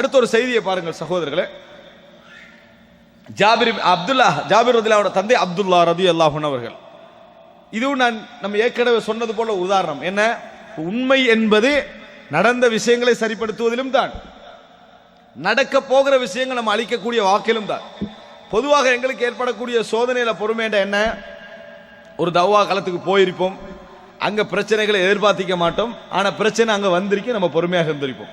அடுத்த ஒரு செய்தியை பாருங்கள் சகோதரர்களே. ஜாபிர் அப்துல்லா ஜாபிர் ரதிலாவோட தந்தை அப்துல்லா ரதி அல்லாஹன் அவர்கள். இதுவும் நான் நம்ம ஏற்கனவே சொன்னது போல உதாரணம். என்ன? உண்மை என்பது நடந்த விஷயங்களை சரிப்படுத்துவதிலும் தான். நடக்க போகிற விஷயங்கள் நம்ம அளிக்கக்கூடிய வாக்கிலும் தான். பொதுவாக எங்களுக்கு ஏற்படக்கூடிய சோதனையில் பொறுமையிட என்ன? ஒரு தவா காலத்துக்கு போயிருப்போம். அங்கே பிரச்சனைகளை எதிர்பார்த்திக்க மாட்டோம். ஆனால் பிரச்சனை அங்கே வந்திருக்கு நம்ம பொறுமையாக இருந்திருப்போம்.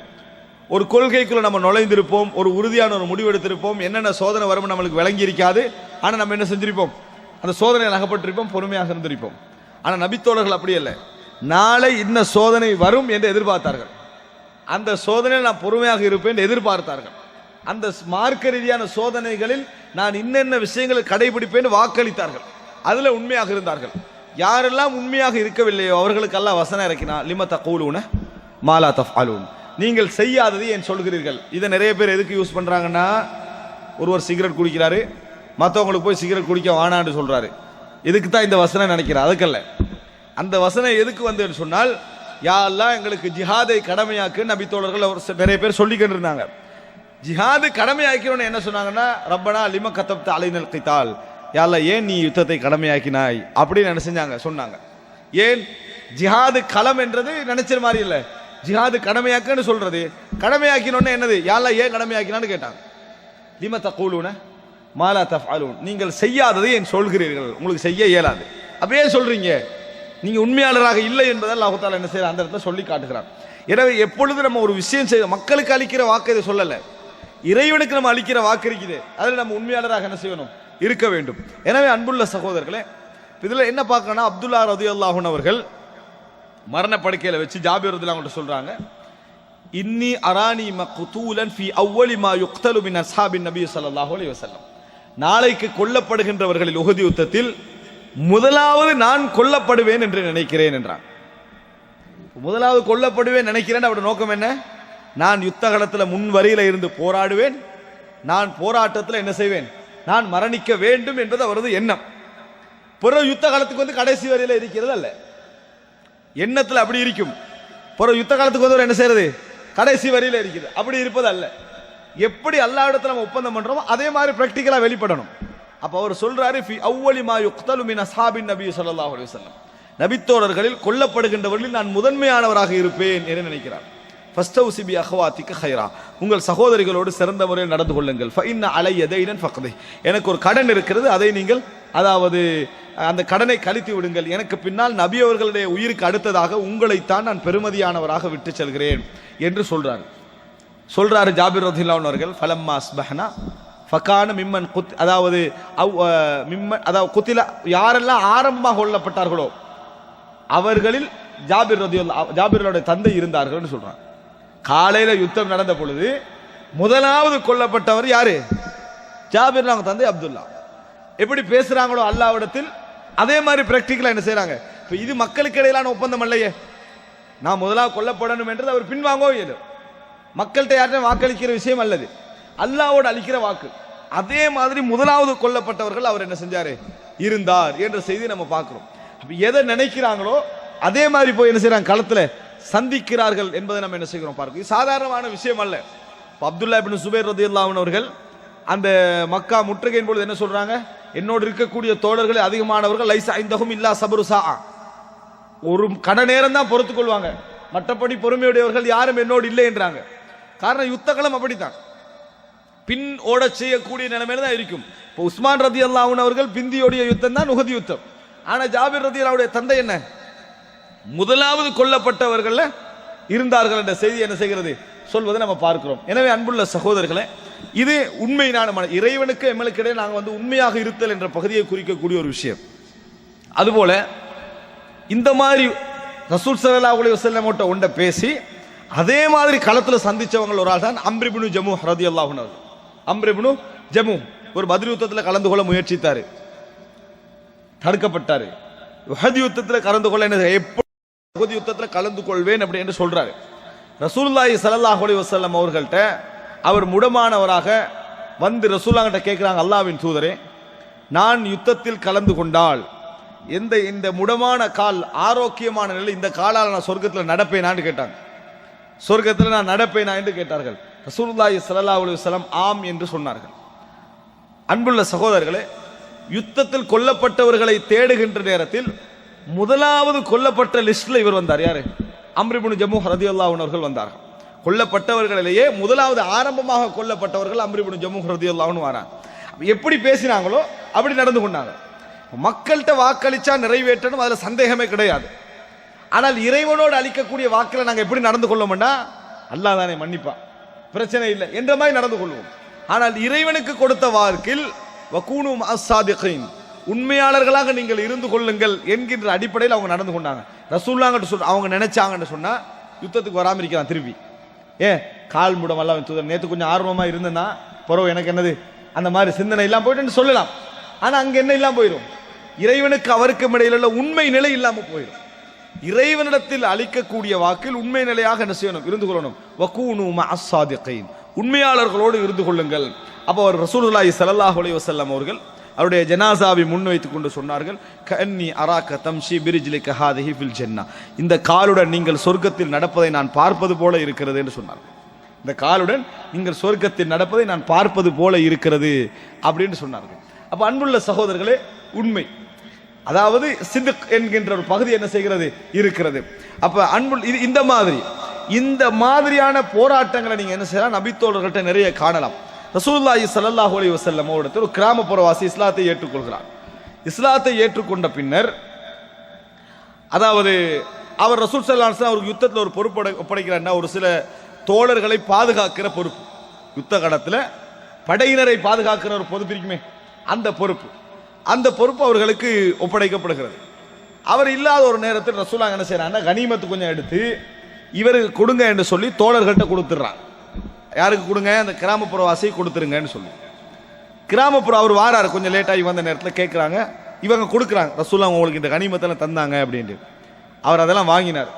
ஒரு கொள்கைக்குள்ளே நம்ம நுழைந்திருப்போம் ஒரு உறுதியான ஒரு முடிவு எடுத்திருப்போம் என்னென்ன சோதனை வரும் நம்மளுக்கு விளங்கி இருக்காது ஆனால் நம்ம என்ன செஞ்சிருப்போம்? அந்த சோதனையில் அகப்பட்டிருப்போம் பொறுமையாக இருந்திருப்போம். ஆனால் நபித்தோழர்கள் அப்படி இல்லை நாளை இன்ன சோதனை வரும் என்று எதிர்பார்த்தார்கள். அந்த சோதனையில் நான் பொறுமையாக இருப்பேன் என்று எதிர்பார்த்தார்கள். அந்த மார்க்க ரீதியான சோதனைகளில் நான் இன்னென்ன விஷயங்களை கடைபிடிப்பேன் வாக்களித்தார்கள். அதில் உண்மையாக இருந்தார்கள். யாரெல்லாம் உண்மையாக இருக்கவில்லையோ அவர்களுக்கெல்லாம் வசனம் இறக்கினா லிம தகூலூன மாலா அலூன் நீங்கள் செய்யாதது என் சொல்கிறீர்கள் இதை நிறைய பேர் எதுக்கு யூஸ் பண்ணுறாங்கன்னா ஒருவர் சிகரெட் குடிக்கிறாரு மற்றவங்களுக்கு போய் சிகரெட் குடிக்க வானான்னு சொல்கிறாரு இதுக்கு தான் இந்த வசனம் நினைக்கிறேன். அதுக்கல்ல. அந்த வசனம் எதுக்கு வந்ததுன்னு சொன்னால் யாரெல்லாம் எங்களுக்கு ஜிஹாதை கடமையாக்கு நபி தோழர்கள் ஒரு நிறைய பேர் சொல்லிக்கிட்டு இருந்தாங்க ஜிஹாது கடமையாக்கிறோன்னு என்ன சொன்னாங்கன்னா ரப்பனா லிம கத்தப்த அலைனல் கித்தால். யாரில் ஏன் நீ யுத்தத்தை கடமையாக்கினாய்? அப்படின்னு என்ன சொன்னாங்க. ஏன்? ஜிஹாது களம் என்றது நினைச்ச மாதிரி இல்லை. ஜிஹாது கடமையாக்குன்னு சொல்றது. கடமையாக்கினோன்னு என்னது? யாழ்லா ஏன் கடமையாக்கினான்னு கேட்டாங்க. லிம தகூலுன மாலா தஃபாலூன் நீங்கள் செய்யாததை என் சொல்கிறீர்கள்? உங்களுக்கு செய்ய இயலாது. அப்படியே சொல்றீங்க. நீங்க உண்மையாளராக இல்லை என்பதால் அல்லாஹு என்ன செய்யற அந்த இடத்துல சொல்லி காட்டுகிறான். எனவே எப்பொழுது நம்ம ஒரு விஷயம் செய்ய மக்களுக்கு அளிக்கிற வாக்கு இதை சொல்லலை. இறைவனுக்கு நம்ம அளிக்கிற வாக்கு இருக்குது. அதில் நம்ம உண்மையாளராக என்ன செய்யணும்? இருக்க வேண்டும். எனவே அன்புள்ள சகோதரர்களே இதில் என்ன பார்க்கணும்னா அப்துல்லா ரதி அல்லாஹூன் அவர்கள் மரண வச்சு ஜாபிர் அவங்கள்ட்ட சொல்கிறாங்க இன்னி அரானி மக்தூலன் ஃபி அவ்வளி மா யுக்தலு மின் அசாபின் நபி ஸல்லல்லாஹு அலி வசல்லம் நாளைக்கு கொல்லப்படுகின்றவர்களில் உகதி யுத்தத்தில் முதலாவது நான் கொல்லப்படுவேன் என்று நினைக்கிறேன் என்றான். முதலாவது கொல்லப்படுவேன் நினைக்கிறேன் அவருடைய நோக்கம் என்ன? நான் யுத்த களத்தில் முன் வரியில் இருந்து போராடுவேன் நான் போராட்டத்தில் என்ன செய்வேன்? நான் மரணிக்க வேண்டும் என்பது அவரது எண்ணம். பிறகு யுத்த காலத்துக்கு வந்து கடைசி வரியில இருக்கிறது அல்ல. எண்ணத்தில் அப்படி இருக்கும். பிறகு யுத்த காலத்துக்கு வந்து என்ன செய்யறது? கடைசி வரியில் இருக்குது. அப்படி இருப்பது அல்ல. எப்படி எல்லா இடத்துல நம்ம ஒப்பந்தம் பண்ணுறோமோ அதே மாதிரி ப்ராக்டிக்கலாக வெளிப்படணும். அப்போ அவர் சொல்கிறாரு ஃபி அவ்வளி மா யுக்தலு மின் அசாபின் நபி ஸல்லல்லாஹு அலைஹி நபித்தோழர்களில் கொல்லப்படுகின்றவர்களில் நான் முதன்மையானவராக இருப்பேன் என்று நினைக்கிறார். ஃபஸ்டௌசி அஹ்வாத்திக்கு ஹைரா உங்கள் சகோதரிகளோடு சிறந்த முறையில் நடந்து கொள்ளுங்கள். ஃபஇன்ன அலை தைனன் ஃபக்தி. எனக்கு ஒரு கடன் இருக்கிறது அதை நீங்கள் அதாவது அந்த கடனை கழித்து விடுங்கள். எனக்கு பின்னால் நபி அவர்களுடைய உயிருக்கு அடுத்ததாக உங்களைத்தான் நான் பெருமதியானவராக விட்டு செல்கிறேன் என்று சொல்கிறார் சொல்கிறார் ஜாபிர் ரதில்லான் அவர்கள் ஃபலம்மா அஸ்பஹனா ஃபக்கான மிம்மன் குத் அதாவது அவ் மிம்மன் அதாவது குத்தில யாரெல்லாம் ஆரம்பமாக கொல்லப்பட்டார்களோ அவர்களில் ஜாபிர் ரதியுல்லா ஜாபிர்களுடைய தந்தை இருந்தார்கள்னு சொல்கிறாங்க காலையில் யுத்தம் நடந்த பொழுது முதலாவது கொல்லப்பட்டவர் யாரு? ஜாபிர் அவங்க தந்தை அப்துல்லா. எப்படி பேசுறாங்களோ அல்லாவிடத்தில் அதே மாதிரி ப்ராக்டிக்கலாக என்ன செய்கிறாங்க இப்போ இது மக்களுக்கு இடையிலான ஒப்பந்தம் அல்லையே. நான் முதலாக கொல்லப்படணும் என்றது அவர் பின்வாங்கவும் இயலும் மக்கள்கிட்ட யார்ட்டும் வாக்களிக்கிற விஷயம் அல்லது? அல்லாவோடு அளிக்கிற வாக்கு. அதே மாதிரி முதலாவது கொல்லப்பட்டவர்கள் அவர் என்ன செஞ்சாரு? இருந்தார் என்ற செய்தி நம்ம பார்க்குறோம். அப்போ எதை நினைக்கிறாங்களோ அதே மாதிரி போய் என்ன செய்கிறாங்க களத்தில் சந்திக்கிறார்கள் என்பதை நம்ம என்ன செய்கிறோம் பார்க்கிறோம் இது சாதாரணமான விஷயம் அல்ல. இப்ப அப்துல்லா இப்னு சுபைர் ரதியுல்லாஹு அவர்கள் அந்த மக்கா முற்றுகையின் பொழுது என்ன சொல்றாங்க? என்னோடு இருக்கக்கூடிய தோழர்கள் அதிகமானவர்கள் லைஸ் ஐந்தகும் இல்லா சபரு சா ஒரு கட நேரம் தான் பொறுத்து கொள்வாங்க. மற்றபடி பொறுமையுடையவர்கள் யாரும் என்னோடு இல்லை என்றாங்க. காரணம் யுத்தகலம் அப்படித்தான். பின் ஓட செய்யக்கூடிய நிலைமையில தான் இருக்கும். இப்போ உஸ்மான் ரதி அல்லாவுன் அவர்கள் பிந்தியோடைய யுத்தம் தான் நுகதி யுத்தம். ஆனால் ஜாபிர் ரதி அல்லாவுடைய தந்தை என்ன? முதலாவது கொல்லப்பட்டவர்கள் இருந்தார்கள் என்ற செய்தி என்ன செய்கிறது? சொல்வதை நம்ம பார்க்கிறோம். எனவே அன்புள்ள சகோதரர்களே இது உண்மையினான மன இறைவனுக்கு எம்மளுக்கு இடையே நாங்கள் வந்து உண்மையாக இருத்தல் என்ற பகுதியை குறிக்கக்கூடிய ஒரு விஷயம். அதுபோல இந்த மாதிரி ரசூல் சல்லா அலி வசல்லமோட்ட ஒன்றை பேசி அதே மாதிரி களத்தில் சந்திச்சவங்க ஒரு ஆள் தான் அம்ரிபுனு ஜமு ஹரதி அல்லாஹுனர் அம்ரிபுனு ஜமு ஒரு பதில் யுத்தத்தில் கலந்து கொள்ள முயற்சித்தார். தடுக்கப்பட்டார். ஹதி யுத்தத்தில் கலந்து கொள்ள என்ன உகது யுத்தத்தில் கலந்து கொள்வேன் அப்படி என்று சொல்றாரு. ரசூல்லாய் சலல்லாஹ் அலி வசல்லம் அவர்கள்ட்ட அவர் முடமானவராக வந்து ரசூல்லாங்கிட்ட கேட்குறாங்க அல்லாவின் தூதரே நான் யுத்தத்தில் கலந்து கொண்டால் எந்த இந்த முடமான கால் ஆரோக்கியமான நிலை இந்த காலால் நான் சொர்க்கத்தில் நடப்பேனான்னு கேட்டாங்க. சொர்க்கத்தில் நான் நடப்பேனா என்று கேட்டார்கள். ரசூல்லாய் சலல்லா அலி வஸல்லம் ஆம் என்று சொன்னார்கள். அன்புள்ள சகோதரர்களே யுத்தத்தில் கொல்லப்பட்டவர்களை தேடுகின்ற நேரத்தில் முதலாவது கொல்லப்பட்ட லிஸ்ட்ல இவர் வந்தார். யாரு? அம்ரிபுன் ஜம்மு ஹரதியுல்லா அவர்கள் வந்தார்கள் கொல்லப்பட்டவர்களிலேயே முதலாவது ஆரம்பமாக கொல்லப்பட்டவர்கள் அம்ரிபுன் ஜம்மு ஹரதி வராங்க அப்ப எப்படி பேசினாங்களோ அப்படி நடந்து கொண்டாங்க. மக்கள்கிட்ட வாக்களிச்சா நிறைவேற்றணும் அதுல சந்தேகமே கிடையாது. ஆனால் இறைவனோடு அளிக்கக்கூடிய வாக்கில் நாங்கள் எப்படி நடந்து கொள்ளோம்னா அல்லா தானே மன்னிப்பான். பிரச்சனை இல்லை என்ற மாதிரி நடந்து கொள்வோம். ஆனால் இறைவனுக்கு கொடுத்த வாக்கில் வக்கூனும் அசாதிகின் உண்மையாளர்களாக நீங்கள் இருந்து கொள்ளுங்கள் என்கின்ற அடிப்படையில் அவங்க நடந்து கொண்டாங்க. ரசூல்லாங்கிட்ட சொல் அவங்க நினைச்சாங்கன்னு சொன்னால் யுத்தத்துக்கு வராமல் இருக்கலாம் திருப்பி. ஏ கால் முடம் எல்லாம் தூதர் நேற்று கொஞ்சம் ஆர்வமாக இருந்தேன்னா பரவ எனக்கு என்னது? அந்த மாதிரி சிந்தனை இல்லாம போயிட்டுன்னு சொல்லலாம். ஆனால் அங்கே என்ன இல்லாமல் போயிடும் இறைவனுக்கு அவருக்கும் இடையில் உள்ள உண்மை நிலை இல்லாமல் போயிடும் இறைவனிடத்தில் அளிக்கக்கூடிய வாக்கில் உண்மை நிலையாக என்ன செய்யணும்? இருந்து கொள்ளணும். வக்கூனுமா மஅஸ்ஸாதிகீன் உண்மையாளர்களோடு இருந்து கொள்ளுங்கள். அப்போ அவர் ரசூலுல்லாஹி ஸல்லல்லாஹு அலைஹி வஸல்லம் அவர்கள் அவருடைய ஜனாசாவை முன்வைத்துக் கொண்டு சொன்னார்கள் கன்னி அராக்க தம்ஷி பிரிஜிலி ஹாதிஹி ஃபில் ஜன்னா. இந்த காலுடன் நீங்கள் சொர்க்கத்தில் நடப்பதை நான் பார்ப்பது போல இருக்கிறது என்று சொன்னார். இந்த காலுடன் நீங்கள் சொர்க்கத்தில் நடப்பதை நான் பார்ப்பது போல இருக்கிறது அப்படின்னு சொன்னார்கள். அப்ப அன்புள்ள சகோதரர்களே உண்மை. அதாவது சிதுக் என்கின்ற ஒரு பகுதி என்ன செய்கிறது? இருக்கிறது. அப்ப அன்பு இது இந்த மாதிரி. இந்த மாதிரியான போராட்டங்களை நீங்க என்ன செய்யலாம்? நபித்தோழர்கள்ட்ட நிறைய காணலாம். ரசூல்லாஹி சல்லாஹ் அலி வசல்லம் அவரிடத்தில் ஒரு கிராமப்புறவாசி இஸ்லாத்தை ஏற்றுக்கொள்கிறார். இஸ்லாத்தை ஏற்றுக்கொண்ட பின்னர் அதாவது அவர் ரசூல் ஸல்லல்லாஹு அவருக்கு யுத்தத்தில் ஒரு பொறுப்பு ஒப்படைக்கிறார்னா ஒரு சில தோழர்களை பாதுகாக்கிற பொறுப்பு. யுத்த கடத்தில் படையினரை பாதுகாக்கிற ஒரு பொறுப்பு இருக்குமே அந்த பொறுப்பு. அந்த பொறுப்பு அவர்களுக்கு ஒப்படைக்கப்படுகிறது. அவர் இல்லாத ஒரு நேரத்தில் ரசூலாங்க என்ன செய்கிறாங்கன்னா கனிமத்து கொஞ்சம் எடுத்து இவருக்கு கொடுங்க என்று சொல்லி தோழர்கள்ட்ட கொடுத்துட்றான் யாருக்கு கொடுங்க? அந்த கிராமப்புற வாசி கொடுத்துருங்கன்னு சொல்லி. கிராமப்புறம் அவர் வாராரு கொஞ்சம் லேட்டாகி வந்த நேரத்தில் கேட்குறாங்க இவங்க கொடுக்குறாங்க ரசூல்லா உங்களுக்கு இந்த கனிமத்தெல்லாம் தந்தாங்க அப்படின்ட்டு. அவர் அதெல்லாம் வாங்கினார்.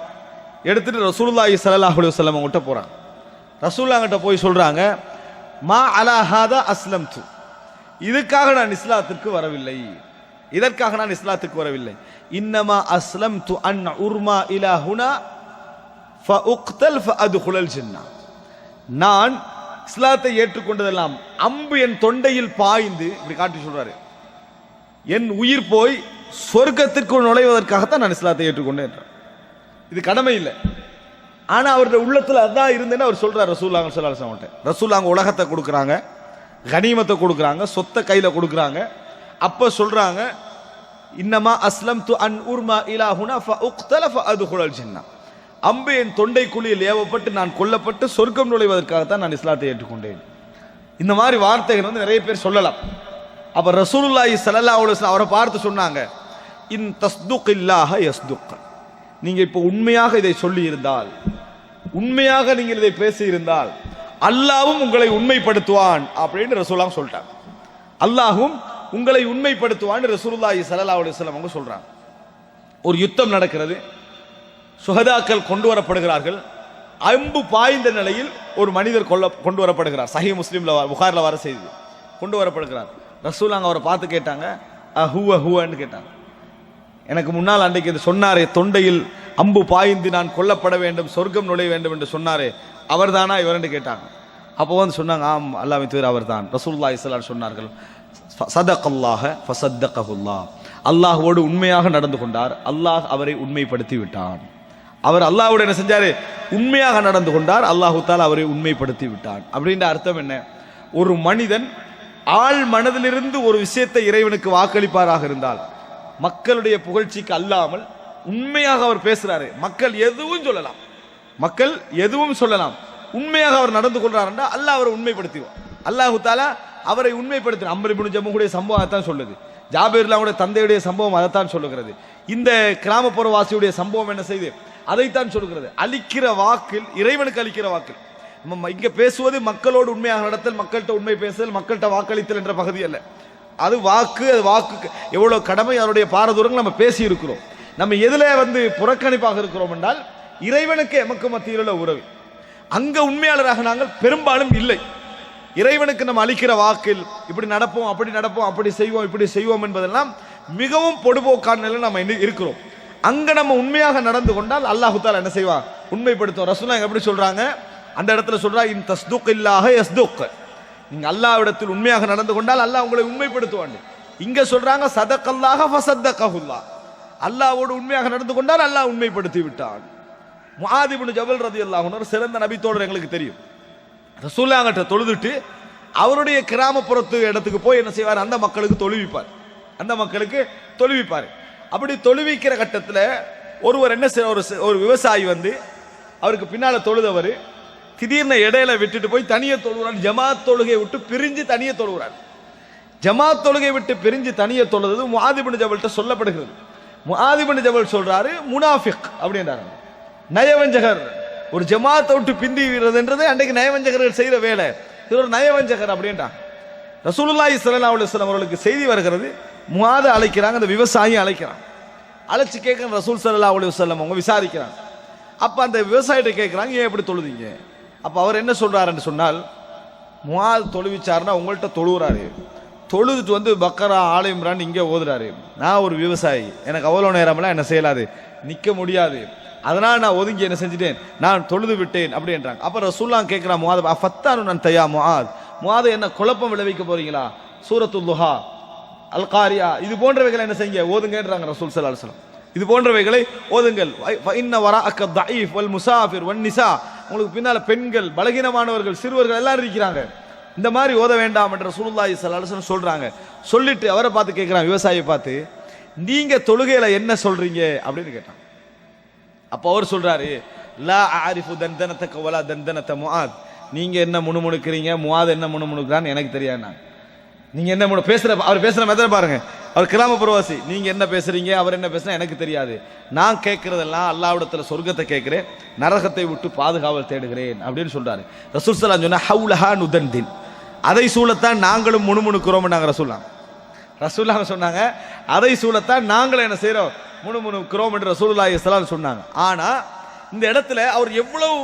எடுத்துகிட்டு ரசூல்லாஹி சல்லாஹ் அலி வல்லம் அவங்ககிட்ட போகிறாங்க ரசூல்லாங்கிட்ட போய் சொல்கிறாங்க மா அலாஹாதா அஸ்லம் து இதுக்காக நான் இஸ்லாத்திற்கு வரவில்லை. இதற்காக நான் இஸ்லாத்துக்கு வரவில்லை. இன்னமா அஸ்லம் து அன் உர்மா இலா ஹுனா அது ஹுழல் சின்னா நான் இஸ்லாத்தை ஏற்றுக்கொண்டதெல்லாம் அம்பு என் தொண்டையில் பாய்ந்து இப்படி காட்டி சொல்றாரு. என் உயிர் போய் சொர்க்கத்திற்குள் நுழைவதற்காகத்தான் நான் இஸ்லாத்தை ஏற்றுக்கொண்டேன் என்றார். இது கடமை இல்லை. ஆனால் அவருடைய உள்ளத்தில் அதான் இருந்தேன்னு அவர் சொல்றார் ரசூல்லாங்க சொல்லலாம் ரசூல்லாங்க உலகத்தை கொடுக்குறாங்க கனிமத்தை கொடுக்குறாங்க சொத்தை கையில் கொடுக்குறாங்க. அப்போ சொல்றாங்க இன்னமா அஸ்லம் து அன் உர்மா இலாஹுனா அது கூட ஜன்னா. அம்பு என் தொண்டை குழியில் ஏவப்பட்டு நான் கொல்லப்பட்டு சொர்க்கம் நுழைவதற்காகத்தான் நான் இஸ்லாத்தை ஏற்றுக்கொண்டேன். இந்த மாதிரி வார்த்தைகள் வந்து நிறைய பேர் சொல்லலாம். அப்போ ரசூலுல்லாஹி ஸல்லல்லாஹு அலைஹி அவரை பார்த்து சொன்னாங்க இன் தஸ்துக் இல்லாஹ யஸ்துக். நீங்கள் இப்போ உண்மையாக இதை சொல்லி இருந்தால் உண்மையாக நீங்கள் இதை பேசியிருந்தால் அல்லாவும் உங்களை உண்மைப்படுத்துவான் அப்படின்னு ரசூலாம் சொல்லிட்டாங்க. அல்லாஹும் உங்களை உண்மைப்படுத்துவான்னு ரசூலுல்லாஹி ஸல்லல்லாஹு அலைஹி அவங்க சொல்கிறாங்க ஒரு யுத்தம் நடக்கிறது. சுகதாக்கள் கொண்டு வரப்படுகிறார்கள். அம்பு பாய்ந்த நிலையில் ஒரு மனிதர் கொல்ல கொண்டு வரப்படுகிறார். சஹி முஸ்லீமில் புகாரில் வர செய்தி. கொண்டு வரப்படுகிறார். ரசூலாங்க அவரை பார்த்து கேட்டாங்க அஹுவ ஹுவன்னு கேட்டாங்க. எனக்கு முன்னால் அன்றைக்கு இது சொன்னாரே தொண்டையில் அம்பு பாய்ந்து நான் கொல்லப்பட வேண்டும் சொர்க்கம் நுழைய வேண்டும் என்று சொன்னாரே அவர்தானா இவரென்று கேட்டாங்க. அப்போ வந்து சொன்னாங்க ஆம் அல்லாஹ் தூர் அவர்தான். தான் ரசூல்லா இஸ்லான் சொன்னார்கள் சதகல்லாஹ ஃபசத்தகஹுல்லாஹ் அல்லாஹோடு உண்மையாக நடந்து கொண்டார். அல்லாஹ் அவரை உண்மைப்படுத்தி விட்டான். அவர் அல்லாஹ்வோடு என்ன செஞ்சாரு? உண்மையாக நடந்து கொண்டார். அல்லாஹு தால் அவரை உண்மைப்படுத்தி விட்டான். அப்படின்ற அர்த்தம் என்ன? ஒரு மனிதன் ஆள் மனதிலிருந்து ஒரு விஷயத்தை இறைவனுக்கு வாக்களிப்பாராக இருந்தால் மக்களுடைய புகழ்ச்சிக்கு அல்லாமல் உண்மையாக அவர் பேசுறாரு. மக்கள் எதுவும் சொல்லலாம். மக்கள் எதுவும் சொல்லலாம். உண்மையாக அவர் நடந்து கொள்றாருன்னா அல்லாஹ் அவரை உண்மைப்படுத்திவார் அல்லாஹு தாலா அவரை உண்மைப்படுத்தின அம்பரிபுன் ஜம்முடைய சம்பவம் அதைத்தான் சொல்லுது. ஜாபீர்லாவுடைய தந்தையுடைய சம்பவம் அதைத்தான் சொல்லுகிறது. இந்த கிராமப்புற வாசியுடைய சம்பவம் என்ன செய்யுது அதைத்தான் சொல்கிறது அளிக்கிற வாக்கில் இறைவனுக்கு அளிக்கிற வாக்கில். நம்ம இங்க பேசுவது மக்களோடு உண்மையாக நடத்தல் மக்கள்கிட்ட உண்மை பேசுதல் மக்கள்கிட்ட வாக்களித்தல் என்ற பகுதி அல்ல. அது வாக்கு அது வாக்கு எவ்வளவு கடமை அதனுடைய பாரதூரங்கள் நம்ம பேசி இருக்கிறோம். நம்ம எதில் வந்து புறக்கணிப்பாக இருக்கிறோம் என்றால் இறைவனுக்கு எமக்கு மத்தியில் உள்ள உறவு. அங்க உண்மையாளராக நாங்கள் பெரும்பாலும் இல்லை. இறைவனுக்கு நம்ம அளிக்கிற வாக்கில் இப்படி நடப்போம் அப்படி நடப்போம் அப்படி செய்வோம் இப்படி செய்வோம் என்பதெல்லாம் மிகவும் பொடுபோக்கான நிலையில் நம்ம இருக்கிறோம். அங்க நம்ம உண்மையாக நடந்து கொண்டால் அல்லாஹு தாலா என்ன செய்வான்? உண்மைப்படுத்தும் ரசூலா எப்படி சொல்றாங்க? அந்த இடத்துல சொல்றா இன் தஸ்துக் இல்லாக எஸ்துக் நீங்க அல்லாவிடத்தில் உண்மையாக நடந்து கொண்டால் அல்லாஹ் உங்களை உண்மைப்படுத்துவான். இங்க சொல்றாங்க சதக்கல்லாக ஃபசத்தகஹுல்லா அல்லாவோடு உண்மையாக நடந்து கொண்டால் அல்லாஹ் உண்மைப்படுத்தி விட்டான். முஆதிபுன் ஜபல் ரதி அல்லாஹுனர் சிறந்த நபித்தோடர் எங்களுக்கு தெரியும். ரசூல்லாங்கிட்ட தொழுதுட்டு அவருடைய கிராமப்புறத்து இடத்துக்கு போய் என்ன செய்வார்? அந்த மக்களுக்கு தொழுவிப்பார். அந்த மக்களுக்கு தொழுவிப்பார். அப்படி தொழுவிக்கிற கட்டத்தில் ஒருவர் என்ன செய்ய ஒரு ஒரு விவசாயி வந்து அவருக்கு பின்னால் தொழுதவர் திடீர்னு இடையில விட்டுட்டு போய் தனியை தொழுகிறார் ஜமாத் தொழுகையை விட்டு பிரிஞ்சு தனியை தொழுகிறார் ஜமாத் தொழுகை விட்டு பிரிஞ்சு தனியை தொழுது முஹாதிபின் ஜபல்கிட்ட சொல்லப்படுகிறது. முஹாதிபின் ஜபல் சொல்றாரு முனாஃபிக் அப்படின்றாரு. நயவஞ்சகர் ஒரு ஜமாத்தை விட்டு பிந்தி விடுறதுன்றது அன்றைக்கு நயவஞ்சகர்கள் செய்கிற வேலை. இது ஒரு நயவஞ்சகர் அப்படின்றாங்க. ரசூலுல்லாஹி ஸல்லல்லாஹு அலுவலம் அவர்களுக்கு செய்தி வருகிறது. முஆத அழைக்கிறாங்க அந்த விவசாயி அழைக்கிறான். அழைச்சி கேட்குற ரசூல் சல்லா அலி வல்லம் அவங்க விசாரிக்கிறாங்க. அப்போ அந்த விவசாயிகிட்ட கேட்குறாங்க ஏன் எப்படி தொழுதிங்க? அப்போ அவர் என்ன சொல்கிறாருன்னு சொன்னால் முஆத் தொழுவிச்சாருன்னா உங்கள்கிட்ட தொழுகிறாரு தொழுதுட்டு வந்து பக்கரா ஆலயம்ரான் இங்கே ஓதுறாரு. நான் ஒரு விவசாயி. எனக்கு அவ்வளோ நேரமெல்லாம் என்ன செய்யலாது. நிற்க முடியாது. அதனால் நான் ஒதுங்கி என்ன செஞ்சுட்டேன்? நான் தொழுது விட்டேன். அப்படின்றாங்க அப்போ ரசூல்லாம் கேட்குறான் முவாத் ஃபத்தானு நான் தையா முஆத் முஆத் என்ன குழப்பம் விளைவிக்க போகிறீங்களா சூரத்துல் அல்காரியா இது போன்றவைகளை என்ன செய்யுங்க? ஓதுங்கன்றாங்க ரசூல் சல்லா அலுவலம் இது போன்றவைகளை ஓதுங்கள். ஃப வரா வராஅக்க தஈஃப் வல் முசாஃபிர் ஒன் நிசா. உங்களுக்கு பின்னால் பெண்கள் பலகீனமானவர்கள் சிறுவர்கள் எல்லாரும் இருக்கிறாங்க. இந்த மாதிரி ஓத வேண்டாம் என்ற ரசூலுல்லாஹி சில அலைஹி சொல்கிறாங்க சொல்லிட்டு அவரை பார்த்து கேட்குறான் விவசாயியை பார்த்து நீங்கள் தொழுகையில் என்ன சொல்கிறீங்க அப்படின்னு கேட்டான். அப்போ அவர் சொல்கிறாரு லா ஆரிஃபு தந்தனத்தக்க வலா தந்தனத்தை முஆத். நீங்கள் என்ன முணுமுணுக்கிறீங்க? முவாத் என்ன முணுமுணுக்கிறான்னு எனக்கு தெரியாது நான் நீங்க என்ன முணு பேசுற அவர் பேசுற மெத்தட பாருங்க. அவர் கிராமப்புறவாசி நீங்க என்ன பேசுறீங்க அவர் என்ன பேசுனா எனக்கு தெரியாது. நான் கேட்கறதெல்லாம் அல்லாவிடத்துல சொர்க்கத்தை கேட்கிறேன் நரகத்தை விட்டு பாதுகாவல் தேடுகிறேன் அப்படின்னு சொல்றாரு. ரசூல் ஸல்லல்லாஹு சொன்னா ஹவுலஹா நுதன்தின். அதை சூழத்தான் நாங்களும் முணுமுணுக்கிறோம் நாங்க ரசூல்லாம். ரசூல்லாங்க சொன்னாங்க அதை சூழத்தான் நாங்களும் என்ன செய்றோம் முணுமுணுக்கிறோம் என்று ரசூல்லா இஸ்லாம் சொன்னாங்க. ஆனா இந்த இடத்துல அவர் எவ்வளவு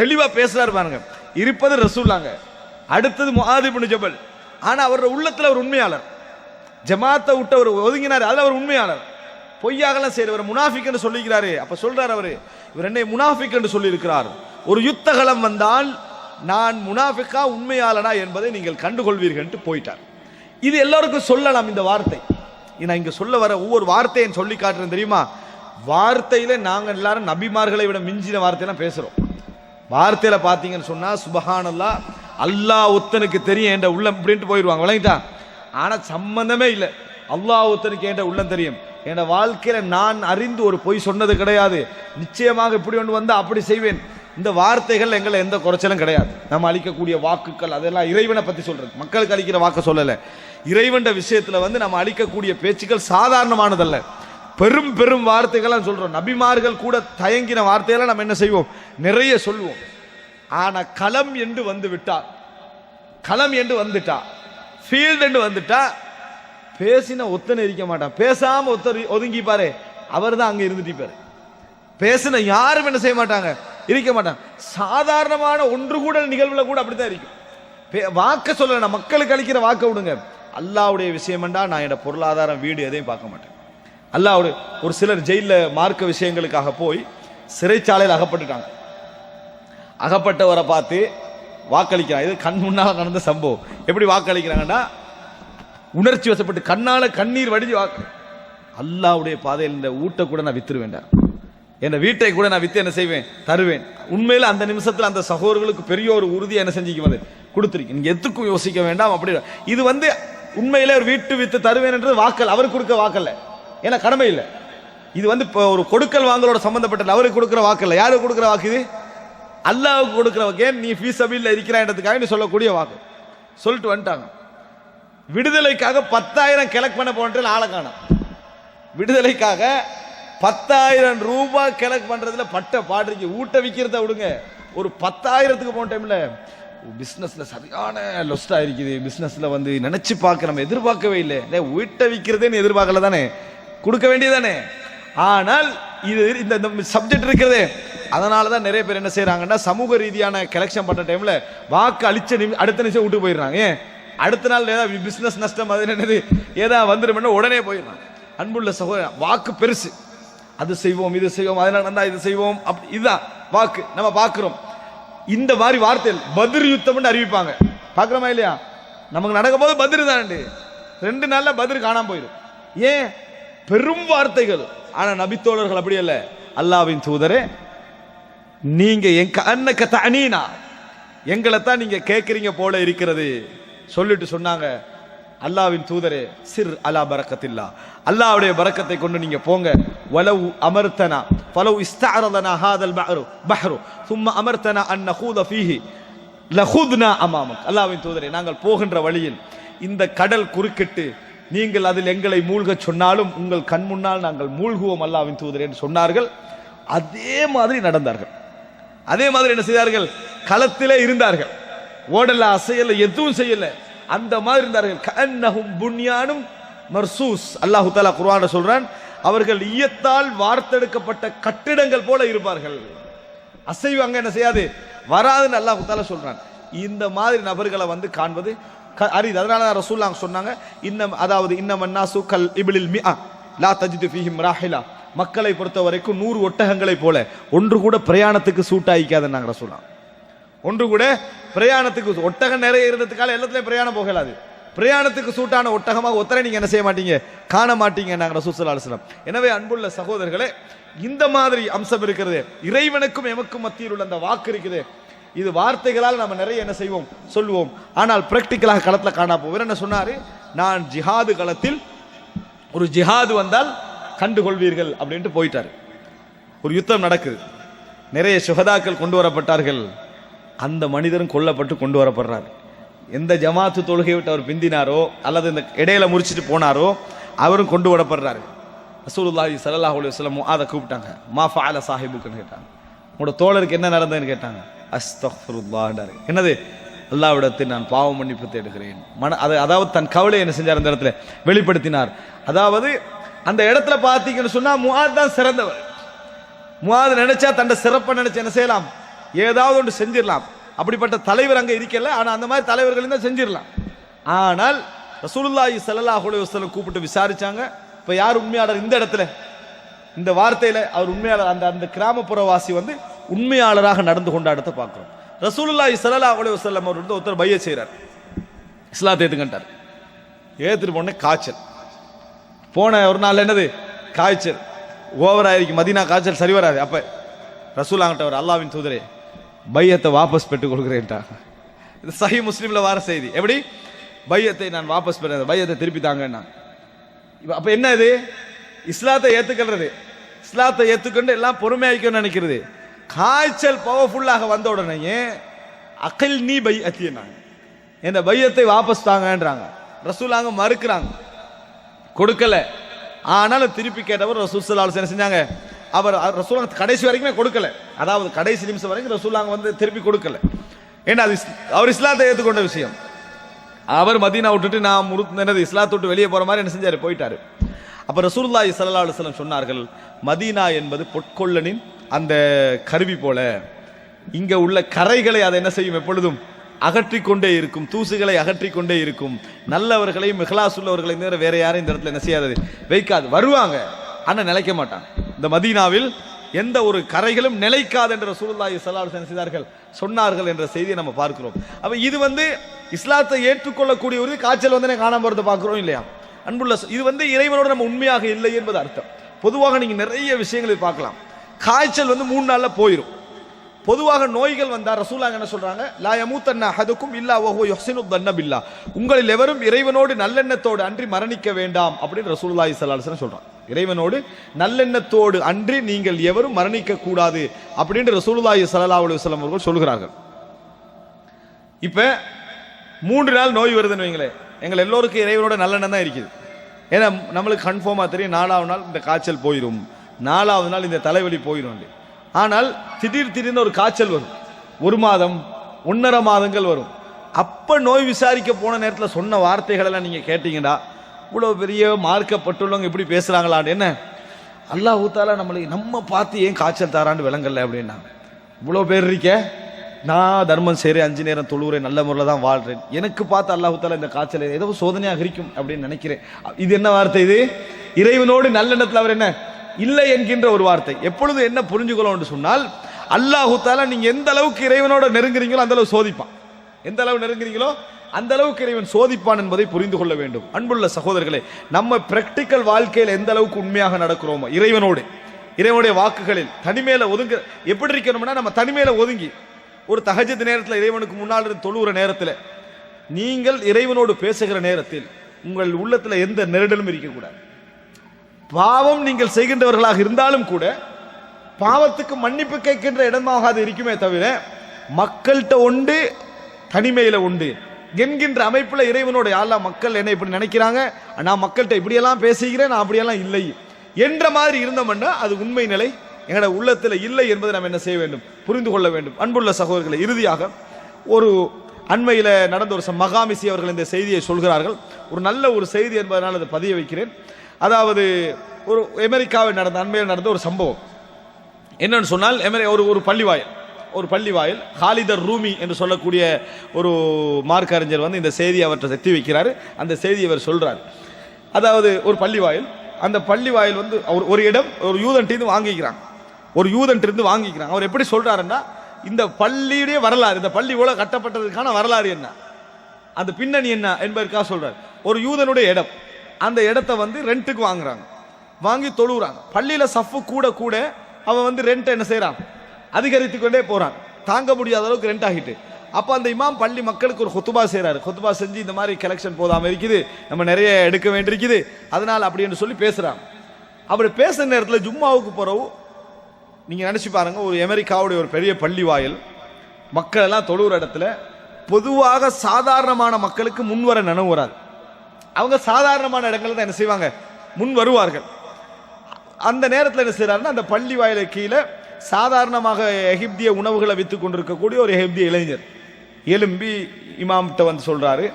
தெளிவா பேசுறாரு பாருங்க. இருப்பது ரசூல்லாங்க. அடுத்தது முஆது ஜபல். ஆனால் அவரோட உள்ளத்தில் அவர் உண்மையாளர். ஜமாத்தை விட்டு அவர் ஒதுங்கினார் அதில் அவர் உண்மையாளர். பொய்யாகலாம் செய்றவர் முனாஃபிக் என்று சொல்லிக்கிறாரு. அப்போ சொல்கிறார் அவர் இவர் என்னை முனாஃபிக் என்று சொல்லியிருக்கிறார். ஒரு யுத்தகலம் வந்தால் நான் முனாஃபிக்கா உண்மையாளனா என்பதை நீங்கள் கண்டுகொள்வீர்கள் போயிட்டார். இது எல்லோருக்கும் சொல்லலாம் இந்த வார்த்தை. நான் இங்கே சொல்ல வர ஒவ்வொரு வார்த்தையை சொல்லி காட்டுறேன் தெரியுமா? வார்த்தையில் நாங்கள் எல்லாரும் நபிமார்களை விட மிஞ்சின வார்த்தையெல்லாம் பேசுகிறோம் வார்த்தையில பாத்தீங்கன்னு சொன்னா சுபஹானல்லா அல்லா ஒத்தனுக்கு தெரியும் என்ற உள்ளம் இப்படின்ட்டு போயிடுவாங்க. விளங்கிட்டான் ஆனா சம்பந்தமே இல்லை. அல்லா ஒத்தனுக்கு என்ற உள்ளம் தெரியும். என் வாழ்க்கையில நான் அறிந்து ஒரு பொய் சொன்னது கிடையாது. நிச்சயமாக இப்படி ஒன்று வந்து அப்படி செய்வேன். இந்த வார்த்தைகள் எங்களை எந்த குறைச்சலும் கிடையாது. நம்ம அளிக்கக்கூடிய வாக்குகள் அதெல்லாம் இறைவனை பற்றி சொல்றது. மக்களுக்கு அளிக்கிற வாக்கை சொல்லலை. இறைவன்ற விஷயத்தில் வந்து நம்ம அளிக்கக்கூடிய பேச்சுக்கள் சாதாரணமானதல்ல. பெரும் பெரும் வார்த்தைகள்லாம் சொல்கிறோம் நபிமார்கள் கூட தயங்கின வார்த்தையெல்லாம் நம்ம என்ன செய்வோம்? நிறைய சொல்லுவோம் ஆனால் களம் என்று வந்து விட்டா களம் என்று வந்துட்டா ஃபீல்டு என்று வந்துட்டா பேசின ஒத்தனை இருக்க மாட்டான். பேசாமல் ஒத்தர் ஒதுங்கிப்பாரு அவர் தான் அங்கே இருந்துட்டிப்பார் பேசின யாரும் என்ன செய்ய மாட்டாங்க? இருக்க மாட்டாங்க. சாதாரணமான ஒன்று கூட நிகழ்வில் கூட அப்படித்தான் இருக்கும். பே- வாக்க சொல்லலை. மக்களுக்கு அளிக்கிற வாக்க விடுங்க. அல்லாவுடைய விஷயம்டா நான் என்னோட பொருளாதாரம் வீடு எதையும் பார்க்க மாட்டேன். அல்லாஹ் ஒரு சிலர் ஜெயிலில் மார்க்க விஷயங்களுக்காக போய் சிறைச்சாலையில் அகப்பட்டுட்டாங்க. அகப்பட்டவரை பார்த்து வாக்களிக்கிறான் இது கண் முன்னால் நடந்த சம்பவம். எப்படி வாக்களிக்கிறாங்கன்னா உணர்ச்சி வசப்பட்டு கண்ணால் கண்ணீர் வடிஞ்சு வாக்கு அல்லாவுடைய பாதையில் இந்த ஊட்ட கூட நான் வித்துரு வேண்டாம் என் வீட்டை கூட நான் வித்து என்ன செய்வேன்? தருவேன். உண்மையில் அந்த நிமிஷத்தில் அந்த சகோதரர்களுக்கு பெரிய ஒரு உறுதியை என்ன செஞ்சுக்கும் அது கொடுத்துருக்கு. நீங்கள் எதுக்கும் யோசிக்க வேண்டாம் அப்படி இது வந்து உண்மையிலே ஒரு வீட்டு வித்து தருவேன் என்றது வாக்கல் அவர் கொடுக்க வாக்கல்ல ஏன்னா கடமை இல்லை. இது வந்து இப்போ ஒரு கொடுக்கல் வாங்கலோட சம்மந்தப்பட்ட அவருக்கு கொடுக்குற வாக்கல்ல யாருக்கு கொடுக்குற வாக்கு இது? அல்லாவுக்கு கொடுக்குற வாக்கு. ஏன் நீ ஃபீஸ் அபில் இருக்கிறான்றதுக்காக நீ சொல்லக்கூடிய வாக்கு. சொல்லிட்டு வந்துட்டாங்க. விடுதலைக்காக பத்தாயிரம் கிழக்கு பண்ண போன்ற ஆளை காணும். விடுதலைக்காக பத்தாயிரம் ரூபாய் கலெக்ட் பண்ணுறதுல பட்ட பாடுறீங்க ஊட்ட விற்கிறத விடுங்க. ஒரு பத்தாயிரத்துக்கு போன டைமில் பிஸ்னஸில் சரியான லொஸ்டாக இருக்குது. பிஸ்னஸில் வந்து நினச்சி பார்க்க நம்ம எதிர்பார்க்கவே இல்லை. டேய், வீட்டை விற்கிறதேன்னு எதிர்பார்க்கல தானே. கொடுக்க வேண்டியதானே ஆனால் இது இந்த சப்ஜெக்ட் இருக்கிறதே. அதனால தான் நிறைய பேர் என்ன செய்கிறாங்கன்னா சமூக ரீதியான கலெக்ஷன் பண்ண டைமில் வாக்கு அழிச்ச நிமி- அடுத்த நிமிஷம் விட்டு போயிடுறாங்க. ஏன்? அடுத்த நாள் ஏதாவது பிஸ்னஸ் நஷ்டம் அது என்னது? ஏதாவது வந்துடும் உடனே போயிடுறாங்க. அன்புள்ள சகோதரன் வாக்கு பெருசு. அது செய்வோம் இது செய்வோம் அதனால் நடந்தா இது செய்வோம். அப்படி இதுதான் வாக்கு. நம்ம பார்க்குறோம். இந்த மாதிரி வார்த்தைகள் பதிர் யுத்தம்னு அறிவிப்பாங்க. பார்க்குறோமா இல்லையா? நமக்கு நடக்கும் போது பதிர் தானே. ரெண்டு நாளில் பதிர் காணாம போயிடும். ஏன்? பெரும் வார்த்தைகள். ஆனா நபித்தோழர்கள் அப்படி அல்ல. அல்லாவின் தூதரே நீங்க எங்க அண்ணக்க தனீனா எங்களை தான் நீங்க கேட்குறீங்க போல இருக்கிறது. சொல்லிட்டு சொன்னாங்க அல்லாவின் தூதரே சிர் அலா பரக்கத்தில்லா. அல்லாவுடைய பரக்கத்தை கொண்டு நீங்க போங்க. வலவு அமர்த்தனா பலவு இஸ்தாரதனா ஹாதல் பஹரு பஹரு சும்மா அமர்த்தனா அன் ஹூத ஃபீஹி லஹூத்னா அமாமக். அல்லாவின் தூதரே நாங்கள் போகின்ற வழியில் இந்த கடல் குறுக்கிட்டு நீங்கள் அதில் எங்களை மூழ்கச் சொன்னாலும் உங்கள் கண் முன்னால் நாங்கள் மூழ்குவோம் அல்லாவின் தூதர் என்று சொன்னார்கள். அதே மாதிரி நடந்தார்கள். அதே மாதிரி என்ன செய்தார்கள்? களத்திலே இருந்தார்கள். ஓடல அசையல எதுவும் செய்யல. அந்த மாதிரி இருந்தார்கள். கண்ணகும் புன்யானும் மர்சூஸ். அல்லாஹு தாலா குர்வான சொல்றான் அவர்கள் ஈயத்தால் வார்த்தெடுக்கப்பட்ட கட்டிடங்கள் போல இருப்பார்கள். அசைவு அங்க என்ன செய்யாது? வராதுன்னு அல்லாஹ் தாலா சொல்றான். இந்த மாதிரி நபர்களை வந்து காண்பது அரிது அதனால தான் ரசூல்லாங்க சொன்னாங்க இன்னம் அதாவது இன்னமன்னா சூக்கல் கல் இபிலில் மிஆ லா தஜிது ஃபீஹிம் ராஹிலா. மக்களை பொறுத்த வரைக்கும் நூறு ஒட்டகங்களை போல ஒன்று கூட பிரயாணத்துக்கு சூட் நாங்கள் ரசூலா ஒன்று கூட பிரயாணத்துக்கு ஒட்டகம் நிறைய இருந்ததுக்கால எல்லாத்துலேயும் பிரயாணம் போகலாது. பிரயாணத்துக்கு சூட்டான ஒட்டகமாக ஒத்தரை நீங்கள் என்ன செய்ய மாட்டீங்க? காண மாட்டீங்க நாங்கள் ரசூல் அலுவலம் எனவே அன்புள்ள சகோதரர்களே இந்த மாதிரி அம்சம் இருக்கிறது. இறைவனுக்கும் எமக்கும் மத்தியில் உள்ள அந்த வாக்கு இருக்குது. இது வார்த்தைகளால் நம்ம நிறைய என்ன செய்வோம்? சொல்லுவோம். ஆனால் பிராக்டிக்கலாக களத்தில் காணா போவோம். என்ன சொன்னார்? நான் ஜிஹாது களத்தில் ஒரு ஜிஹாது வந்தால் கண்டுகொள்வீர்கள் அப்படின்ட்டு போயிட்டார். ஒரு யுத்தம் நடக்குது. நிறைய சுகதாக்கள் கொண்டு வரப்பட்டார்கள். அந்த மனிதரும் கொல்லப்பட்டு கொண்டு வரப்படுறாரு. எந்த ஜமாத்து தொழுகை விட்டு அவர் பிந்தினாரோ அல்லது இந்த இடையில முறிச்சிட்டு போனாரோ அவரும் கொண்டு வரப்படுறாரு. ரசூலுல்லாஹி ஸல்லல்லாஹு அலைஹி வஸல்லம் அதை கூப்பிட்டாங்க. மாஃபா அல சாஹிபுக்குன்னு கேட்டாங்க. உங்களோட தோழருக்கு என்ன நடந்ததுன்னு கேட்டாங்க. அஸ்தக்ஃபிருல்லாஹ்ன்றாரு என்னது? அல்லாவிடத்தில் நான் பாவ மன்னிப்பு தேடுகிறேன். மன அது அதாவது தன் கவலை என்ன செஞ்சார் அந்த இடத்துல? வெளிப்படுத்தினார். அதாவது அந்த இடத்துல பார்த்தீங்கன்னு சொன்னால் முஆத் தான் சிறந்தவர். முஆது நினைச்சா தன்னை சிறப்பை நினைச்சு என்ன செய்யலாம்? ஏதாவது ஒன்று செஞ்சிடலாம். அப்படிப்பட்ட தலைவர் அங்கே இருக்கல ஆனால் அந்த மாதிரி தலைவர்கள் தான் செஞ்சிடலாம். ஆனால் ரசூலுல்லாஹி ஸல்லல்லாஹு அலைஹி கூப்பிட்டு விசாரிச்சாங்க. இப்போ யார் உண்மையாளர் இந்த இடத்துல? இந்த வார்த்தையில் அவர் உண்மையாளர் அந்த அந்த கிராமப்புறவாசி வந்து உண்மையாளராக நடந்து கொண்ட இடத்தை பார்க்குறோம். ரசூலுல்லாஹி சல்லா அலி வசல்லம் அவர் வந்து ஒருத்தர் பைய செய்கிறார் இஸ்லாத்தை ஏற்றுக்கிட்டார் ஏற்றுட்டு போனே காய்ச்சல். போன ஒரு நாள் என்னது? காய்ச்சல். ஓவர் ஆகிருக்கு மதீனா காய்ச்சல் சரி வராது. அப்போ ரசூலாங்கிட்ட ஒரு அல்லாவின் தூதரே பையத்தை வாபஸ் பெற்றுக் கொள்கிறேன்ட்டா இது சஹி முஸ்லீமில் வார செய்தி. எப்படி? பையத்தை நான் வாபஸ் பெற பையத்தை திருப்பி தாங்கன்னா இப்போ அப்போ என்ன இது? இஸ்லாத்தை ஏற்றுக்கிறது இஸ்லாத்தை ஏற்றுக்கொண்டு எல்லாம் பொறுமையாக்கணும்னு நினைக்கிறது. காய்ச்சல் பவர்ஃபுல்லாக வந்த உடனேயே அகில் நீ பை அத்தியனாங்க என்ன பையத்தை வாபஸ் தாங்கன்றாங்க. ரசூலாங்க மறுக்கிறாங்க. கொடுக்கல. ஆனாலும் திருப்பி கேட்டவர் ரசூல் ஸல்லல்லாஹு என்ன செஞ்சாங்க? அவர் ரசூலாங்க கடைசி வரைக்குமே கொடுக்கல. அதாவது கடைசி நிமிஷம் வரைக்கும் ரசூலாங்க வந்து திருப்பி கொடுக்கல. ஏன்னா அது அவர் இஸ்லாத்தை ஏற்றுக்கொண்ட விஷயம். அவர் மதீனா விட்டுட்டு நான் முரு என்னது இஸ்லாத்தை விட்டு வெளியே போகிற மாதிரி என்ன செஞ்சார்? போயிட்டாரு. அப்போ ரசூல்லாய் சல்லா அலுவலம் சொன்னார்கள் மதீனா என்பது பொற்கொள்ளனின் அந்த கருவி போல இங்கே உள்ள கரைகளை அதை என்ன செய்யும் எப்பொழுதும் அகற்றிக்கொண்டே இருக்கும் தூசுகளை அகற்றிக்கொண்டே இருக்கும். நல்லவர்களையும் மிகலாஸ் உள்ளவர்களையும் தவிர வேற யாரையும் இந்த இடத்துல என்ன செய்யாது வைக்காது. வருவாங்க ஆனால் நிலைக்க மாட்டாங்க. இந்த மதீனாவில் எந்த ஒரு கரைகளும் நிலைக்காது என்ற ரசூலுல்லாஹி ஸல்லல்லாஹு செய்தார்கள் சொன்னார்கள் என்ற செய்தியை நம்ம பார்க்கிறோம். அப்போ இது வந்து இஸ்லாத்தை ஏற்றுக்கொள்ளக்கூடிய ஒரு காய்ச்சல் வந்து காணாம போகிறத பார்க்குறோம் இல்லையா? அன்புள்ள இது வந்து இறைவனோடு நம்ம உண்மையாக இல்லை என்பது அர்த்தம். பொதுவாக நீங்கள் நிறைய விஷயங்களை பார்க்கலாம். காய்ச்சல் வந்து மூணு நாளில் போயிடும் பொதுவாக நோய்கள் வந்தால் ரசூலாங்க என்ன சொல்கிறாங்க லா யமூத்தன்ன அஹதுக்கும் இல்லா ஓஹோ யொசினு தன்ன இல்லா உங்களில் எவரும் இறைவனோடு நல்லெண்ணத்தோடு அன்றி மரணிக்க வேண்டாம். அப்படின்னு ரசூல்லாய் சலாஹன் சொல்கிறான் இறைவனோடு நல்லெண்ணத்தோடு அன்றி நீங்கள் எவரும் மரணிக்க கூடாது. அப்படின்னு ரசூலுல்லாஹி சல்லா அலைஹி அவர்கள் சொல்கிறார்கள். இப்போ மூன்று நாள் நோய் வருதுன்னு வைங்களேன். எங்கள் எல்லோருக்கும் இறைவனோட நல்லெண்ணம் தான் இருக்குது. ஏன்னா நம்மளுக்கு கன்ஃபார்மாக தெரியும் நாலாவது நாள் இந்த காய்ச்சல் போயிடும் நாலாவது நாள் இந்த தலைவலி போயிடும் ஆனால் திடீர் திடீர்னு ஒரு காய்ச்சல் வரும். ஒரு மாதம் ஒன்றரை மாதங்கள் வரும். அப்போ நோய் விசாரிக்க போன நேரத்தில் சொன்ன வார்த்தைகளெல்லாம் நீங்கள் கேட்டிங்கன்னா இவ்வளோ பெரிய மார்க்கப்பட்டுள்ளவங்க இப்படி பேசுகிறாங்களான்னு என்ன? அல்லாஹ் நம்மளுக்கு நம்ம பார்த்து ஏன் காய்ச்சல் தாரான்னு விளங்கல அப்படின்னா இவ்வளோ பேர் இருக்க நான் தர்மம் செய்கிறேன் அஞ்சு நேரம் தொழுகிறேன் நல்ல முறையில் தான் வாழ்கிறேன் எனக்கு பார்த்து அல்லாஹ் இந்த காய்ச்சல் ஏதோ சோதனையாக இருக்கும் அப்படின்னு நினைக்கிறேன். இது என்ன வார்த்தை இது? இறைவனோடு நல்லெண்ணத்தில் அவர் என்ன? இல்லை என்கின்ற ஒரு வார்த்தை. எப்பொழுது என்ன புரிஞ்சுக்கணும் சொன்னால் அல்லாஹு தாலா நீங்கள் எந்த அளவுக்கு இறைவனோட நெருங்குறீங்களோ அந்த அளவு சோதிப்பான். எந்த அளவு நெருங்குறீங்களோ அந்த அளவுக்கு இறைவன் சோதிப்பான் என்பதை புரிந்து கொள்ள வேண்டும். அன்புள்ள சகோதரர்களே நம்ம பிராக்டிக்கல் வாழ்க்கையில் எந்த அளவுக்கு உண்மையாக நடக்கிறோமோ இறைவனோடு இறைவனுடைய வாக்குகளில் தனிமையில ஒதுங்க எப்படி இருக்கணும்னா நம்ம தனிமையில ஒதுங்கி ஒரு தகஜத்து நேரத்தில் இறைவனுக்கு முன்னால் இருந்து தொழுகிற நேரத்தில் நீங்கள் இறைவனோடு பேசுகிற நேரத்தில் உங்கள் உள்ளத்தில் எந்த நெருடலும் இருக்கக்கூடாது. பாவம் நீங்கள் செய்கின்றவர்களாக இருந்தாலும் கூட பாவத்துக்கு மன்னிப்பு கேட்கின்ற இடமாக அது இருக்குமே தவிர மக்கள்கிட்ட உண்டு தனிமையில் உண்டு என்கின்ற அமைப்பில் இறைவனோட யாரெல்லாம் மக்கள் என்ன இப்படி நினைக்கிறாங்க நான் மக்கள்கிட்ட இப்படியெல்லாம் பேசுகிறேன் நான் அப்படியெல்லாம் இல்லை என்ற மாதிரி இருந்தோம்னா அது உண்மை நிலை எங்களோட உள்ளத்தில் இல்லை என்பதை நாம் என்ன செய்ய வேண்டும்? புரிந்து கொள்ள வேண்டும். அன்புள்ள சகோதரர்களை இறுதியாக ஒரு அண்மையில் நடந்த ஒரு மகாமிசி அவர்கள் இந்த செய்தியை சொல்கிறார்கள். ஒரு நல்ல ஒரு செய்தி என்பதனால் அதை பதிய வைக்கிறேன். அதாவது ஒரு அமெரிக்காவில் நடந்த அண்மையில் நடந்த ஒரு சம்பவம். என்னன்னு சொன்னால் எமரி ஒரு ஒரு பள்ளிவாயல் ஒரு பள்ளிவாயில் ஹாலிதர் ரூமி என்று சொல்லக்கூடிய ஒரு மார்க் அறிஞர் வந்து இந்த செய்தியை அவற்றை செத்தி வைக்கிறார். அந்த செய்தியை அவர் சொல்கிறார் அதாவது ஒரு பள்ளிவாயில் அந்த பள்ளிவாயில் வந்து அவர் ஒரு இடம் ஒரு யூதன்ட்டு வாங்கிக்கிறாங்க. ஒரு யூதன்ட்டு இருந்து வாங்கிக்கிறாங்க. அவர் எப்படி சொல்கிறாருன்னா இந்த பள்ளியுடைய வரலாறு இந்த பள்ளி இவ்வளவு கட்டப்பட்டதுக்கான வரலாறு என்ன? அந்த பின்னணி என்ன என்பதற்காக சொல்கிறார் ஒரு யூதனுடைய இடம். அந்த இடத்த வந்து ரெண்ட்டுக்கு வாங்குறாங்க. வாங்கி தொழுகிறாங்க பள்ளியில் சஃப்பு கூட கூட அவன் வந்து ரெண்ட் என்ன செய்கிறான் அதிகரித்து கொண்டே போகிறான் தாங்க முடியாத அளவுக்கு ரெண்ட் ஆகிட்டு. அப்போ அந்த இமாம் பள்ளி மக்களுக்கு ஒரு ஹொத்துபா செய்கிறாரு ஹொத்துபா செஞ்சு இந்த மாதிரி கலெக்ஷன் போதாமல் இருக்குது. நம்ம நிறைய எடுக்க வேண்டியிருக்குது. அதனால் அப்படின்னு சொல்லி பேசுகிறான் அப்படி பேசுகிற நேரத்தில் ஜும்மாவுக்கு போறவு நீங்கள் நினச்சி பாருங்கள் ஒரு அமெரிக்காவுடைய ஒரு பெரிய பள்ளி வாயில் மக்கள் எல்லாம் தொழுகிற இடத்துல பொதுவாக சாதாரணமான மக்களுக்கு முன்வர நினைவு வராது. அவங்க சாதாரணமான இடங்கள் தான் என்ன செய்வாங்க? முன் வருவார்கள். அந்த நேரத்தில் என்ன செய்கிறாருன்னா அந்த பள்ளி வாயில கீழே சாதாரணமாக எகிப்திய உணவுகளை விற்று கொண்டிருக்கக்கூடிய ஒரு எகிப்திய இளைஞர் எலும்பி இமாம்கிட்ட வந்து சொல்கிறாரு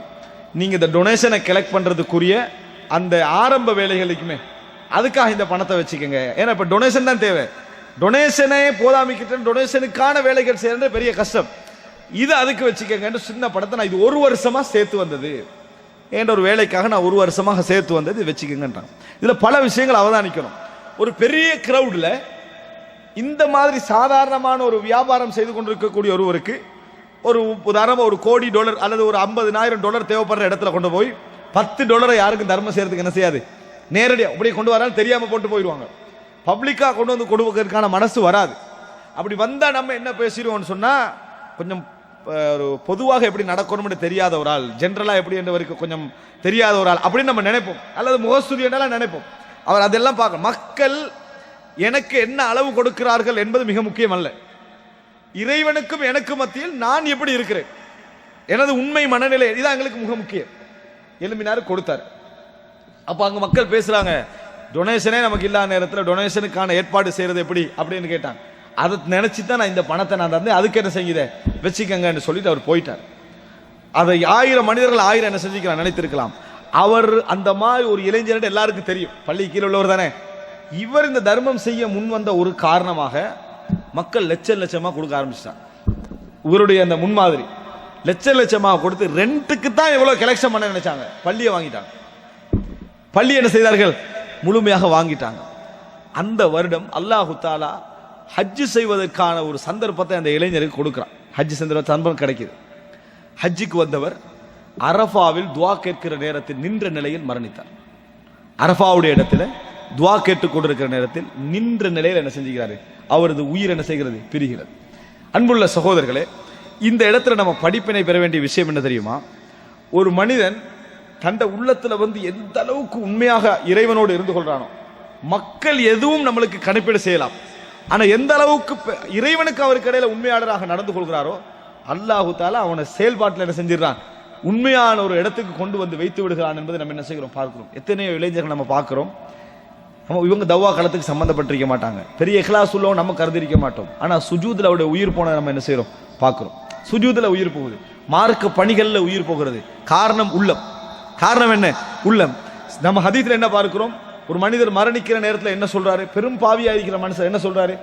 நீங்கள் இந்த டொனேஷனை கலெக்ட் பண்ணுறதுக்குரிய அந்த ஆரம்ப வேலைகளுக்குமே அதுக்காக இந்த பணத்தை வச்சுக்கோங்க. ஏன்னா இப்போ டொனேஷன் தான் தேவை. டொனேஷனே போதாமிக்கிட்டேன் டொனேஷனுக்கான வேலைகள் செய்யறது பெரிய கஷ்டம். இது அதுக்கு வச்சுக்கோங்கன்னு சின்ன படத்தை நான் இது ஒரு வருஷமாக சேர்த்து வந்தது. என்ற ஒரு வேலைக்காக நான் ஒரு வருஷமாக சேர்த்து வந்தது? வச்சுக்கோங்கன்றான். இதில் பல விஷயங்கள் அவதானிக்கணும். ஒரு பெரிய க்ரௌடில் இந்த மாதிரி சாதாரணமான ஒரு வியாபாரம் செய்து கொண்டிருக்கக்கூடிய ஒருவருக்கு ஒரு உதாரணமாக ஒரு கோடி டாலர் அல்லது ஒரு ஐம்பதுனாயிரம் டாலர் தேவைப்படுற இடத்துல கொண்டு போய் பத்து டாலரை யாருக்கும் தர்மம் செய்யறதுக்கு என்ன செய்யாது? நேரடியாக அப்படியே கொண்டு வராலும் தெரியாமல் போட்டு போயிடுவாங்க. பப்ளிக்காக கொண்டு வந்து கொடுக்கறதுக்கான மனசு வராது. அப்படி வந்தால் நம்ம என்ன பேசிடுவோம்னு சொன்னால் கொஞ்சம் ஒரு பொதுவாக எப்படி நடக்கணும்னு தெரியாத ஒரு ஆள் ஜென்ரலாக எப்படி என்றவருக்கு கொஞ்சம் தெரியாத ஒரு ஆள் அப்படின்னு நம்ம நினைப்போம். அல்லது முகஸ்துதி என்றெல்லாம் நினைப்போம். அவர் அதெல்லாம் பார்க்க மக்கள் எனக்கு என்ன அளவு கொடுக்கிறார்கள் என்பது மிக முக்கியம் அல்ல. இறைவனுக்கும் எனக்கு மத்தியில் நான் எப்படி இருக்கிறேன்? எனது உண்மை மனநிலை இதுதான் எங்களுக்கு மிக முக்கியம். எலும்பினார் கொடுத்தார். அப்போ அங்கே மக்கள் பேசுகிறாங்க டொனேஷனே நமக்கு இல்லாத நேரத்தில் டொனேஷனுக்கான ஏற்பாடு செய்கிறது எப்படி? அப்படின்னு கேட்டாங்க. அதை நினச்சி தான் நான் இந்த பணத்தை நான் தந்தேன் அதுக்கு என்ன செஞ்சுதேன் வச்சுக்கங்கன்னு சொல்லிட்டு அவர் போயிட்டார். அதை ஆயிரம் மனிதர்கள் ஆயிரம் என்ன செஞ்சுக்கலாம் நினைத்திருக்கலாம். அவர் அந்த மாதிரி ஒரு இளைஞர்கிட்ட எல்லாருக்கும் தெரியும். பள்ளி கீழே உள்ளவர் தானே. இவர் இந்த தர்மம் செய்ய முன் வந்த ஒரு காரணமாக மக்கள் லட்சம் லட்சமாக கொடுக்க ஆரம்பிச்சிட்டாங்க. இவருடைய அந்த முன்மாதிரி லட்சம் லட்சமாக கொடுத்து ரெண்டுக்கு தான் எவ்வளோ கலெக்ஷன் பண்ண நினைச்சாங்க. பள்ளியை வாங்கிட்டாங்க. பள்ளி என்ன செய்தார்கள்? முழுமையாக வாங்கிட்டாங்க. அந்த வருடம் அல்லாஹு தாலா ஹஜ்ஜு செய்வதற்கான ஒரு சந்தர்ப்பத்தை அந்த இளைஞருக்கு கொடுக்குறான். ஹஜ்ஜு சந்தர்ப்ப சந்தர்ப்பம் கிடைக்கிது. ஹஜ்ஜுக்கு வந்தவர் அரஃபாவில் துவா கேட்கிற நேரத்தில் நின்ற நிலையில் மரணித்தார். அரஃபாவுடைய இடத்துல துவா கேட்டுக் கொண்டிருக்கிற நேரத்தில் நின்ற நிலையில் என்ன செஞ்சுக்கிறாரு? அவரது உயிர் என்ன செய்கிறது? பிரிகிறது. அன்புள்ள சகோதரர்களே இந்த இடத்துல நம்ம படிப்பினை பெற வேண்டிய விஷயம் என்ன தெரியுமா? ஒரு மனிதன் தண்ட உள்ளத்தில் வந்து எந்த அளவுக்கு உண்மையாக இறைவனோடு இருந்து கொள்றானோ மக்கள் எதுவும் நம்மளுக்கு கணிப்பீடு செய்யலாம். ஆனா எந்த அளவுக்கு இறைவனுக்கு அவருக்கு இடையில உண்மையாளராக நடந்து கொள்கிறாரோ அல்லாஹு தாலா அவனை செயல்பாட்டில் என்ன செஞ்சிடறான். உண்மையான ஒரு இடத்துக்கு கொண்டு வந்து வைத்து விடுகிறான் என்பதை நம்ம என்ன செய்கிறோம் பார்க்கிறோம். எத்தனையோ இளைஞர்கள் நம்ம பார்க்கிறோம். நம்ம இவங்க தவ்வா காலத்துக்கு சம்மந்தப்பட்டிருக்க மாட்டாங்க. பெரிய இஹ்லாஸ் உள்ளவங்க நம்ம கருதிருக்க மாட்டோம். ஆனா சுஜூதில் அவருடைய உயிர் போன நம்ம என்ன செய்கிறோம் பார்க்கிறோம். சுஜூதில் உயிர் போகுது. மார்க்க பணிகளில் உயிர் போகிறது. காரணம் உள்ளம். காரணம் என்ன? உள்ளம். நம்ம ஹதீத்தில் என்ன பார்க்கிறோம்? ஒரு மனிதர் மரணிக்கிற நேரத்தில் என்ன சொல்றாரு? பெரும் பாவியா இருக்கிற மனுஷன் என்ன சொல்றாரு?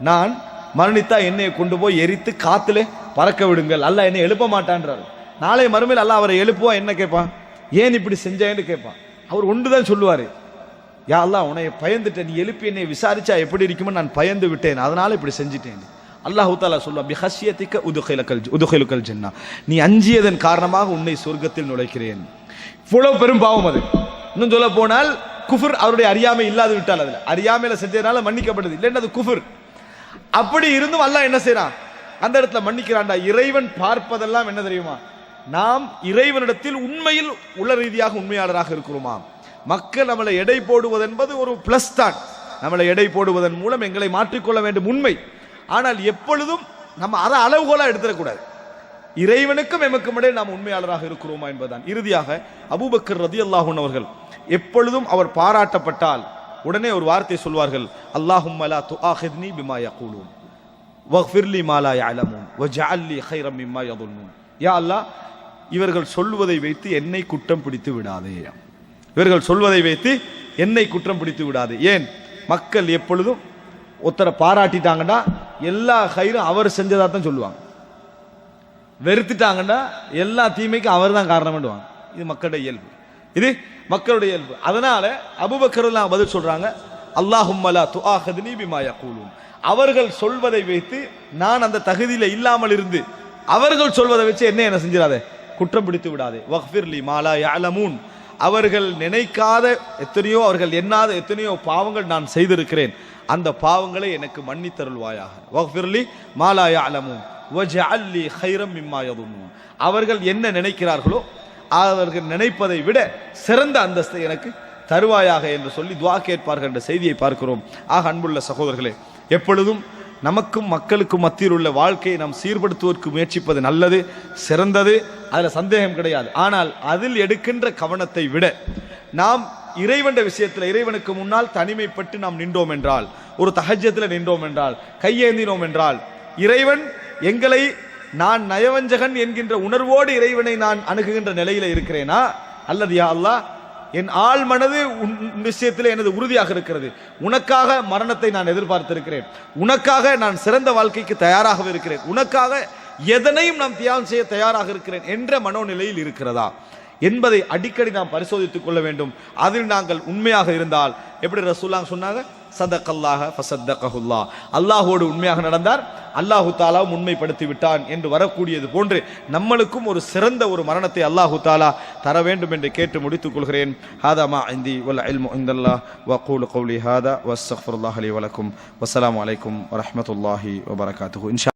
நான் மரணித்தா என்னையை கொண்டு போய் எரித்து காத்துல பறக்க விடுங்கள். அல்லாஹ் என்னை எழுப்ப மாட்டான்றாரு. நாளை மறுமையில் அல்ல அவரை எழுப்புவா? என்ன கேட்பான்? ஏன் இப்படி செஞ்சேன்னு கேட்பான். அவர் ஒன்றுதான் சொல்லுவார். யா அல்லாஹ் உனைய பயந்துட்டேன் நீ எழுப்பி என்னை விசாரிச்சா எப்படி இருக்குமோ நான் பயந்து விட்டேன். அதனால இப்படி செஞ்சிட்டேன். அல்லாஹு தாலா சொல்லுவா பிஹசியத்திக்க உதுகைலக்கல் உதுகைலுக்கல் ஜன்னா. நீ அஞ்சியதன் காரணமாக உன்னை சொர்க்கத்தில் நுழைக்கிறேன். இவ்வளவு பெரும் பாவம் அது. இன்னும் சொல்ல போனால் குஃபுர் அவருடைய அறியாமை இல்லாது விட்டால் அதில். அறியாமையில் செஞ்சதுனால மன்னிக்கப்படுது இல்லைன்னா அது குஃபுர். அப்படி இருந்தும் அல்லாஹ் என்ன செய்யறான் அந்த இடத்துல மன்னிக்கிறான்டா. இறைவன் பார்ப்பதெல்லாம் என்ன தெரியுமா? நாம் இறைவனிடத்தில் உண்மையில் உள்ள ரீதியாக உண்மையாளராக இருக்கிறோமா? மக்கள் நம்மளை எடை போடுவது என்பது ஒரு பிளஸ் தான். நம்மளை எடை போடுவதன் மூலம் எங்களை மாற்றிக்கொள்ள வேண்டும் உண்மை. ஆனால் எப்பொழுதும் நம்ம அதை அளவுகோலாக எடுத்துடக்கூடாது. இறைவனுக்கும் எமக்கும் இடையே நாம் உண்மையாளராக இருக்கிறோமா என்பதுதான். இறுதியாக அபூபக்கர் ரதி அல்லாஹூன் அவர்கள் எப்பொழுதும் அவர் பாராட்டப்பட்டால் உடனே ஒரு வார்த்தை சொல்வார்கள் அல்லாஹும் மலா துஆஹித்னி பிமா யகூலூன் வஃபிர்லி மாலா யஅலமூன் வஜஅல்லி கைரம் மிம்மா யதுன்னூன். யா அல்லாஹ் இவர்கள் சொல்வதை வைத்து என்னை குற்றம் பிடித்து விடாதே. இவர்கள் சொல்வதை வைத்து என்னை குற்றம் பிடித்து விடாது. ஏன்? மக்கள் எப்பொழுதும் ஒருத்தரை பாராட்டிட்டாங்கன்னா எல்லா கயிறும் அவர் செஞ்சதாக தான் சொல்லுவாங்க. வெறுத்துட்டாங்கன்னா எல்லா தீமைக்கும் அவர் தான் காரணம்டுவாங்க இது மக்களுடைய இயல்பு. இது மக்களுடைய இயல்பு. அதனால அபுபக்கர்லாம் பதில் சொல்றாங்க அல்லாஹும்மலா துஆஹத்னி பிமாயா கூலும் அவர்கள் சொல்வதை வைத்து நான் அந்த தகுதியில் இல்லாமல் இருந்து அவர்கள் சொல்வதை வச்சு என்ன என்ன செஞ்சிடாதே? குற்றம் பிடித்து விடாதே. வஹ்ஃபிர்லி மாலா யாலமூன் அவர்கள் நினைக்காத எத்தனையோ அவர்கள் எண்ணாத எத்தனையோ பாவங்கள் நான் செய்திருக்கிறேன். அந்த பாவங்களை எனக்கு மன்னித்தருள்வாயாக வஹ்ஃபிர்லி மாலா யாலமூன் வஜஅல்லி கைரம் ஹைரம் யதுன்னூன் அவர்கள் என்ன நினைக்கிறார்களோ அவர்கள் நினைப்பதை விட சிறந்த அந்தஸ்தை எனக்கு தருவாயாக என்று சொல்லி துவா கேட்பார்கள் என்ற செய்தியை பார்க்கிறோம். ஆக அன்புள்ள சகோதரர்களே எப்பொழுதும் நமக்கும் மக்களுக்கும் மத்தியில் உள்ள வாழ்க்கையை நாம் சீர்படுத்துவதற்கு முயற்சிப்பது நல்லது சிறந்தது அதில் சந்தேகம் கிடையாது. ஆனால் அதில் எடுக்கின்ற கவனத்தை விட நாம் இறைவண்ட விஷயத்தில் இறைவனுக்கு முன்னால் தனிமைப்பட்டு நாம் நின்றோம் என்றால் ஒரு தகஜத்தில் நின்றோம் என்றால் கையேந்தினோம் என்றால் இறைவன் எங்களை நான் நயவஞ்சகன் என்கின்ற உணர்வோடு இறைவனை நான் அணுகுகின்ற நிலையில இருக்கிறேனா? அல்லது யா அல்லாஹ் என் ஆள் மனது உன் விஷயத்தில் எனது உறுதியாக இருக்கிறது. உனக்காக மரணத்தை நான் எதிர்பார்த்திருக்கிறேன். உனக்காக நான் சிறந்த வாழ்க்கைக்கு தயாராக இருக்கிறேன். உனக்காக எதனையும் நாம் தியாகம் செய்ய தயாராக இருக்கிறேன் என்ற மனோநிலையில் இருக்கிறதா? என்பதை அடிக்கடி நாம் பரிசோதித்துக் கொள்ள வேண்டும். அதில் நாங்கள் உண்மையாக இருந்தால் எப்படி ரசூல்லாங்க சொன்னாங்க? சதக்கல்லாக ஃபசத்தகஹுல்லா. அல்லாஹோடு உண்மையாக நடந்தார். அல்லாஹு தாலாவும் உண்மைப்படுத்தி விட்டான் என்று வரக்கூடியது போன்று நம்மளுக்கும் ஒரு சிறந்த ஒரு மரணத்தை அல்லாஹு தாலா தர வேண்டும் என்று கேட்டு முடித்துக் கொள்கிறேன். ஹாதாமா இந்தி வல் அல் இந்தல்லா. வக்கூல் கௌலி ஹாதா. வஸ்ஸக்ஃபிருல்லாஹ் லி வலக்கும். வசலாம் அலைக்கும் வரமத்துல்லாஹி வபரகாத்து இன்ஷா